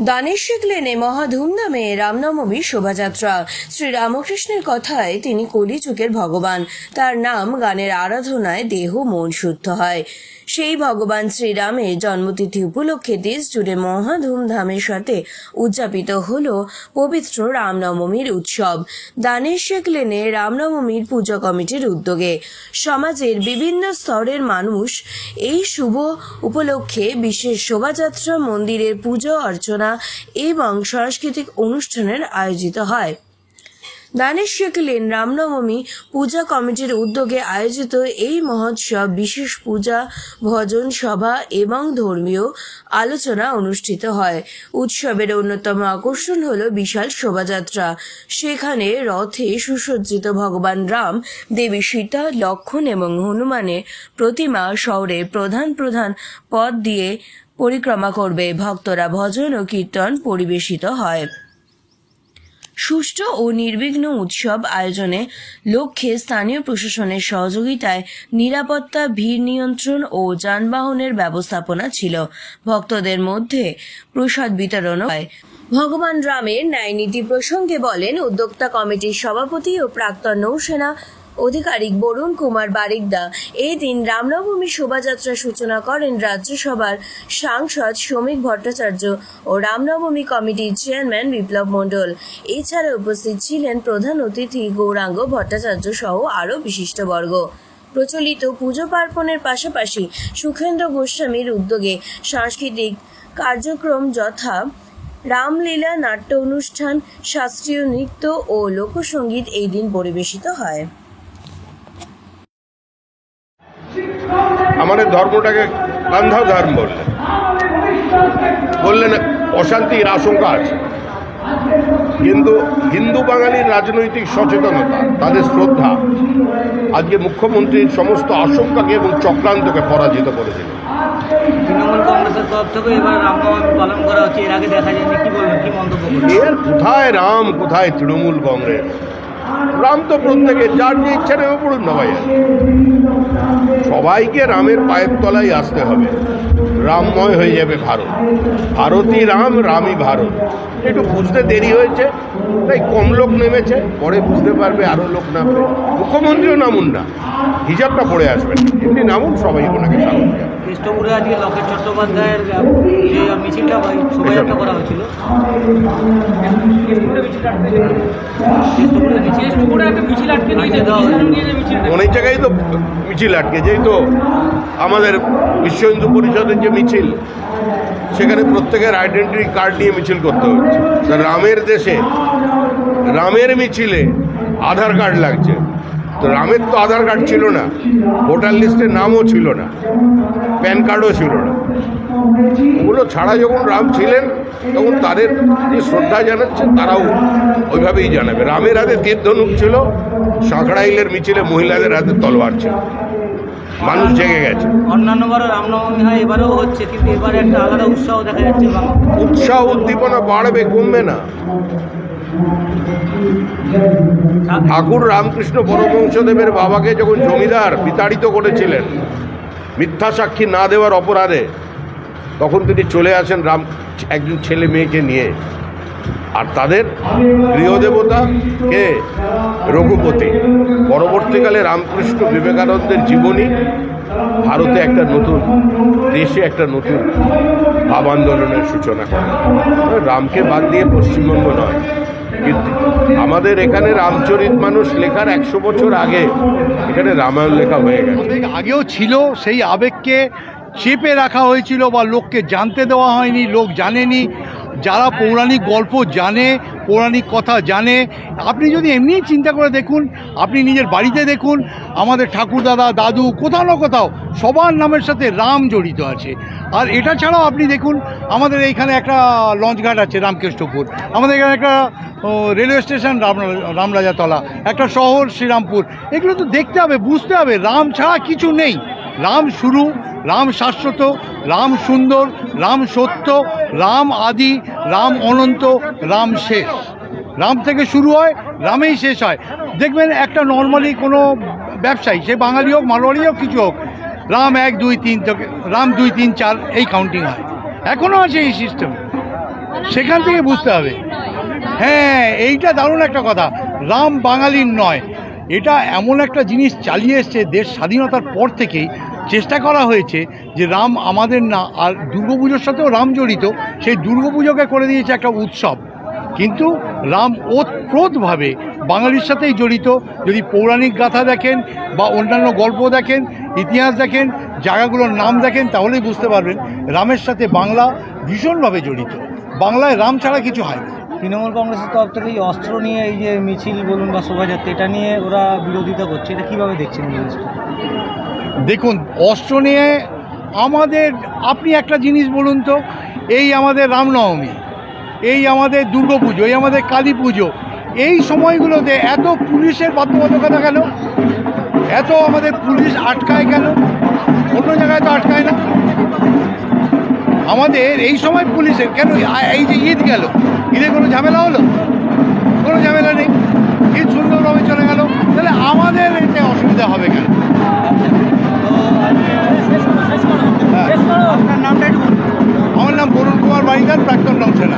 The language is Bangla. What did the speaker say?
দানেশ্বর লেনে মহা ধুমধামে রামনবমী শোভাযাত্রা। শ্রী রামকৃষ্ণের কথায় তিনি কলিযুগের ভগবান। তার নাম গানের আরাধনায় দেহ মন শুদ্ধ হয়। সেই ভগবান শ্রীরামের জন্মতিথি উপলক্ষে দেশ জুড়ে মহা ধুমধামের সাথে উদযাপিত হল পবিত্র রামনবমীর উৎসব। দানেশ্বর লেনে রামনবমীর পূজা কমিটির উদ্যোগে সমাজের বিভিন্ন স্তরের মানুষ এই শুভ উপলক্ষে বিশেষ শোভাযাত্রা, মন্দিরের পুজো অর্চনা এবং সাংস্কৃতিক অনুষ্ঠানের আয়োজিত হয়। দানেশ্বর লেন রামনবমী পূজা কমিটির উদ্যোগে আয়োজিত এই মহোৎসব বিশেষ পূজা, ভজন সভা এবং ধর্মীয় আলোচনা অনুষ্ঠিত হয়। উৎসবের অন্যতম আকর্ষণ হল বিশাল শোভাযাত্রা। সেখানে রথে সুসজ্জিত ভগবান রাম, দেবী সীতা, লক্ষণ এবং হনুমানের প্রতিমা শহরের প্রধান প্রধান পথ দিয়ে পরিক্রমা করবে। ভক্তরা ভজন ও কীর্তন পরিবেশিত হয়। সুষ্ঠু ও নির্বিঘ্ন উৎসব আয়োজনে লক্ষ্যে স্থানীয় প্রশাসনের সহযোগিতায় নিরাপত্তা, ভিড় নিয়ন্ত্রণ ও যানবাহনের ব্যবস্থাপনা ছিল। ভক্তদের মধ্যে প্রসাদ বিতরণ হয়। ভগবান রামের ন্যায় নীতি প্রসঙ্গে বলেন, উদ্যোক্তা কমিটির সভাপতি ও প্রাক্তন নৌসেনা আধিকারিক বরুণ কুমার বারিকদা। এই দিন রামনবমী শোভাযাত্রার সূচনা করেন রাজ্যসভার সাংসদ শ্রমিক ভট্টাচার্য ও রামনবমী কমিটির চেয়ারম্যান বিপ্লব মণ্ডল। এছাড়া উপস্থিত ছিলেন প্রধান অতিথি গৌরাঙ্গ ভট্টাচার্য সহ আরও বিশিষ্টবর্গ। প্রচলিত পুজো পার্বণের পাশাপাশি সুখেন্দ্র গোস্বামীর উদ্যোগে সাংস্কৃতিক কার্যক্রম যথা রামলীলা নাট্য অনুষ্ঠান, শাস্ত্রীয় নৃত্য ও লোকসঙ্গীত এই দিন পরিবেশিত হয়। আমাদের ধর্মটাকে গান্ধা ধর্ম বললেন। বললেন অশান্তির আশঙ্কা আছে। কিন্তু হিন্দু বাঙালির রাজনৈতিক সচেতনতা তাদের শ্রদ্ধা আজকে মুখ্যমন্ত্রীর সমস্ত আশঙ্কাকে এবং চক্রান্তকে পরাজিত করে দিল তৃণমূল কংগ্রেসের তরফ থেকে এবার রামনবমী পালন করা হচ্ছে। এর আগে দেখা যায়নি। কি বলবেন? কি মন্তব্য এর কোথায় রাম কোথায় তৃণমূল কংগ্রেস? রাম তো প্রত্যেকে যার যে ইচ্ছা নেমে পড়ুন না ভাইয়া। সবাইকে রামের পায়ের তলায় আসতে হবে। রামময় হয়ে যাবে ভারত। ভারতই রাম, রামই ভারত। একটু বুঝতে দেরি হয়েছে, তাই কম লোক নেমেছে, পরে বুঝতে পারবে আরও লোক নামবে। মুখ্যমন্ত্রীও নামুন না। হিসাবটা পড়ে আসবেন। এমনি নামুন, সবাই ওনাকে স্বাগত জানাবে। আজকে লকেট চট্টোপাধ্যায়ের যে মিছিলটা এই শোভাযাত্রা করা হয়েছিল। অনেক জায়গায় তো মিছিল আটকে যেই তো আমাদের বিশ্ব হিন্দু পরিষদের যে মিছিল সেখানে প্রত্যেকের আইডেন্টি কার্ড নিয়ে মিছিল করতে হচ্ছে তা রামের দেশে রামের মিছিলে আধার কার্ড লাগছে। তো রামের তো আধার কার্ড ছিল না। ভোটার লিস্টের নামও ছিল না। প্যান কার্ডও ছিল না। ওগুলো ছাড়া যখন রাম ছিলেন তখন তাদের যে শ্রদ্ধা জানাচ্ছে তারাও ওইভাবেই জানাবে। রামের হাতে তীর ধনুক ছিল সাঁকড়াইলের মিছিলে মহিলাদের হাতে তলোয়ার ছিল। মানুষ জেগে গেছে। অন্যান্যবারও রামনবমী হয় এবারেও হচ্ছে কিন্তু এবারে একটা আলাদা উৎসাহ দেখা যাচ্ছে উৎসাহ উদ্দীপনা বাড়বে কমবে না। ঠাকুর রামকৃষ্ণ পরমহংসদেবের বাবাকে যখন জমিদার বিতাড়িত করেছিলেন, মিথ্যা সাক্ষী না দেওয়ার অপরাধে, তখন তিনি চলে আসেন রাম, একজন ছেলে মেয়েকে নিয়ে। আর তাদের গৃহদেবতা কে? রঘুপতি। পরবর্তীকালে রামকৃষ্ণ বিবেকানন্দের জীবনী ভারতে একটা নতুন, দেশে একটা নতুন ভাব আন্দোলনের সূচনা করে রামকে বাদ দিয়ে পশ্চিমবঙ্গ নয়। কিন্তু আমাদের এখানে রামচরিত মানুষ লেখার একশো বছর আগে এখানে রামায়ণ লেখা হয়ে গেছে। আগেও ছিল, সেই আবেগকে চেপে রাখা হয়েছিল বা লোককে জানতে দেওয়া হয়নি, লোক জানেনি। যারা পৌরাণিক গল্প জানে, পৌরাণিক কথা জানে, আপনি যদি এমনি চিন্তা করে দেখুন, আপনি নিজের বাড়িতে দেখুন, আমাদের ঠাকুর দাদা, দাদু, কোথাও না কোথাও সবার নামের সাথে রাম জড়িত আছে। আর এটা ছাড়াও আপনি দেখুন, আমাদের এইখানে একটা লঞ্চঘাট আছে রামকৃষ্ণপুর। আমাদের এখানে একটা রেলওয়ে স্টেশন রাম, রামরাজাতলা, একটা শহর শ্রীরামপুর। এগুলো তো দেখতে হবে, বুঝতে হবে, রাম ছাড়া কিছু নেই। রাম শুরু, রাম শাশ্বত রাম সুন্দর, রাম সত্য, রাম আদি, রাম অনন্ত, রাম শেষ। রাম থেকে শুরু হয়, রামেই শেষ হয়। দেখবেন একটা নর্মালি কোনো ব্যবসায়ী, সে বাঙালি হোক মারোয়ারি হোক, কিছু হোক, রাম এক, দুই, তিন থেকে, রাম দুই, তিন, চার, এই কাউন্টিং হয়। এখনও আছে এই সিস্টেম সেখান থেকে বুঝতে হবে। হ্যাঁ এইটা দারুণ একটা কথা। রাম বাঙালির নয়। এটা এমন একটা জিনিস চালিয়ে এসছে দেশ স্বাধীনতার পর থেকেই চেষ্টা করা হয়েছে যে রাম আমাদের না, আর দুর্গাপুজোর সাথেও রাম জড়িত, সেই দুর্গাপুজোকে করে দিয়েছে একটা উৎসব। কিন্তু রাম ওতপ্রোতভাবে বাঙালির সাথেই জড়িত। যদি পৌরাণিক গাথা দেখেন বা অন্যান্য গল্প দেখেন, ইতিহাস দেখেন, জায়গাগুলোর নাম দেখেন, তাহলেই বুঝতে পারবেন রামের সাথে বাংলা ভীষণভাবে জড়িত। বাংলায় রাম ছাড়া কিছু হয় না। তৃণমূল কংগ্রেসের তরফ থেকে এই অস্ত্র নিয়ে, এই যে মিছিল বলুন বা শোভাযাত্রা, এটা নিয়ে ওরা বিরোধিতা করছে। এটা কীভাবে দেখছেন জিনিসটা? দেখুন, অস্ত্র নিয়ে আমাদের, আপনি একটা জিনিস বলুন তো, এই আমাদের রামনবমী, এই আমাদের দুর্গাপুজো, এই আমাদের কালী পুজো, এই সময়গুলোতে এত পুলিশের বাধ্যবাধকতা কেন? এত আমাদের পুলিশ আটকায় কেন? অন্য জায়গায় তো আটকায় না। আমাদের এই সময় পুলিশের, কেন এই যে ঈদ গেল? ঈদে কোনো ঝামেলা হলো? কোনো ঝামেলা নেই। ঈদ সুন্দরভাবে চলে গেল। তাহলে আমাদের এতে অসুবিধা হবে কেন? হ্যাঁ। আমার নাম বরুণ কুমার বাড়িকার প্রাক্তন নৌসেনা